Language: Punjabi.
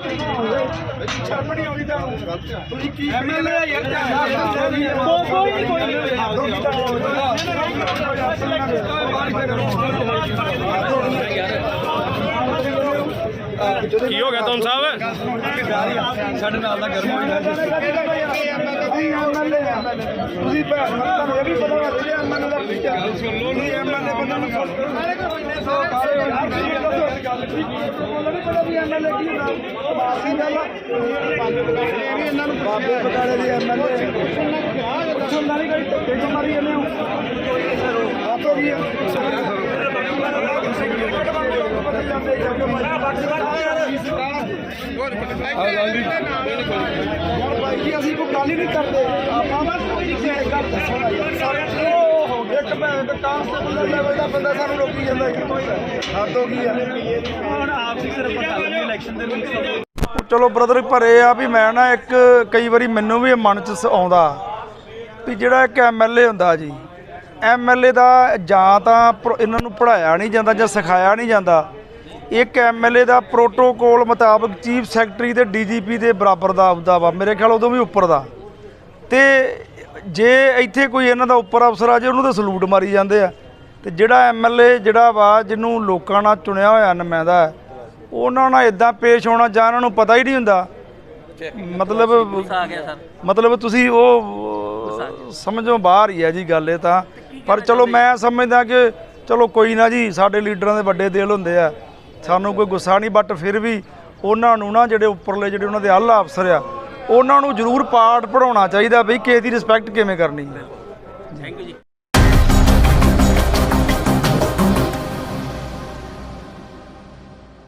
ਸ਼ਰਮ ਨਹੀਂ ਆਉਂਦੀ ਤੁਹਾਨੂੰ ਤੁਸੀਂ ਕੀ ਐਮਐਲਏ ਯਾਰ ਕੋਈ ਨਹੀਂ ਕੋਈ ਕੀ ਹੋ ਗਿਆ ਤੁਮ ਸਾਹਿਬ ਸਾਡੇ ਨਾਲ ਦਾ ਗਰਮ ਹੋ ਜਾਂਦਾ ਤੁਸੀਂ ਭੈਣ ਤੁਹਾਨੂੰ ਇਹ ਵੀ ਪਤਾ ਹੋਣਾ ਚਾਹੀਦਾ ਐਮਐਲਏ ਦਾ ਬੰਦੇ ਨੂੰ ਸੁਣ ਸਾਰੇ ਕੋਈ ਨੇ ਸੋ ਸਾਰੇ ਗੱਲ ਠੀਕ ਉਹਨਾਂ ਨੂੰ ਪਤਾ ਵੀ ਐਮਐਲਏ ਇਹਨਾਂ ਨੂੰ ਬਾਬੇ ਬਟਾਲੇ ਦੀ ਐਮਐਲਏ ਸੁਣਦਾ ਨਹੀਂ ਧੱਕੇ ਕਿਉਂ ਮਾਰੀ ਜਾਂਦੇ ਹੋ ਭਾਈ ਜੀ ਅਸੀਂ ਕੋਈ ਗੱਲ ਹੀ ਨਹੀਂ ਕਰਦੇ ਆਪਾਂ ਬਸ ਕੋਈ ਨਹੀਂ ਗੱਲ ਦੱਸਣਾ ਯਾਰ ਸਾਰੇ ਉਹ ਹੋ ਗਿਆ ਇੱਕ ਭੈਣ ਦਾ ਕਾਂਸਟੇਬਲ ਲੈਵਲ ਦਾ ਬੰਦਾ ਸਾਨੂੰ ਰੋਕੀ ਜਾਂਦਾ ਹੈ ਹੱਦ ਹੋ ਗਈ ਆ। ਹੁਣ ਆਪ ਸੀ ਸਿਰਫ ਗੱਲ ਨਹੀਂ ਇਲੈਕਸ਼ਨ ਦੇ ਵਿੱਚ। ਚਲੋ ਬ੍ਰਦਰ ਭਰੇ ਆ ਵੀ ਮੈਂ ਨਾ ਇੱਕ ਕਈ ਵਾਰੀ ਮੈਨੂੰ ਵੀ ਇਹ ਮਨ ਚ ਆਉਂਦਾ ਵੀ ਜਿਹੜਾ ਇੱਕ ਐਮਐਲਏ ਹੁੰਦਾ ਜੀ ਐਮਐਲਏ ਦਾ ਜਾਂ ਤਾਂ ਪ੍ਰੋ- ਇਹਨਾਂ ਨੂੰ ਪੜਾਇਆ ਨਹੀਂ ਜਾਂਦਾ ਜਾਂ ਸਿਖਾਇਆ ਨਹੀਂ ਜਾਂਦਾ। ਇੱਕ ਐਮਐਲਏ ਦਾ ਪ੍ਰੋਟੋਕੋਲ ਮੁਤਾਬਕ ਚੀਫ ਸੈਕਟਰੀ ਤੇ ਡੀਜੀਪੀ ਦੇ ਬਰਾਬਰ ਦਾ ਅਹੁਦਾ ਵਾ ਮੇਰੇ ਖਿਆਲ ਉਦੋਂ ਵੀ ਉੱਪਰ ਦਾ। ਤੇ ਜੇ ਇੱਥੇ ਕੋਈ ਇਹਨਾਂ ਦਾ ਉੱਪਰ ਅਫਸਰ ਆ ਜੇ ਉਹਨੂੰ ਤਾਂ ਸਲੂਟ ਮਾਰੀ ਜਾਂਦੇ ਆ। ਤੇ ਜਿਹੜਾ ਐਮਐਲਏ ਜਿਹੜਾ ਵਾ ਜਿਹਨੂੰ ਲੋਕਾਂ ਨਾਲ ਚੁਣਿਆ ਹੋਇਆ ਨੁਮਾਇੰਦਾ ਉਹਨਾਂ ਨਾਲ ਇਦਾਂ ਪੇਸ਼ ਹੋਣਾ ਜਾਂ ਇਹਨਾਂ ਨੂੰ ਪਤਾ ਹੀ ਨਹੀਂ ਹੁੰਦਾ। ਮਤਲਬ ਆ ਮਤਲਬ ਤੁਸੀਂ ਉਹ ਸਮਝੋ ਬਾਹਰ ਹੀ ਹੈ ਜੀ ਗੱਲ ਇਹ ਤਾਂ। ਪਰ ਚਲੋ ਮੈਂ ਸਮਝਦਾ ਕਿ ਚਲੋ ਕੋਈ ਨਾ ਜੀ ਸਾਡੇ ਲੀਡਰਾਂ ਦੇ ਵੱਡੇ ਦਿਲ ਹੁੰਦੇ ਆ। ਸਾਨੂੰ ਕੋਈ ਗੁੱਸਾ ਨਹੀਂ ਬਟ ਫਿਰ ਵੀ ਉਹਨਾਂ ਨੂੰ ਨਾ ਜਿਹੜੇ ਉੱਪਰਲੇ ਜਿਹੜੇ ਉਹਨਾਂ ਦੇ ਆਲਾ ਅਫਸਰ ਆ ਉਹਨਾਂ ਨੂੰ ਜ਼ਰੂਰ ਪਾਠ ਪੜਾਉਣਾ ਚਾਹੀਦਾ ਬਈ, ਕਿਸੇ ਦੀ ਰਿਸਪੈਕਟ ਕਿਵੇਂ ਕਰਨੀ ਹੈ। ਥੈਂਕ ਯੂ ਜੀ।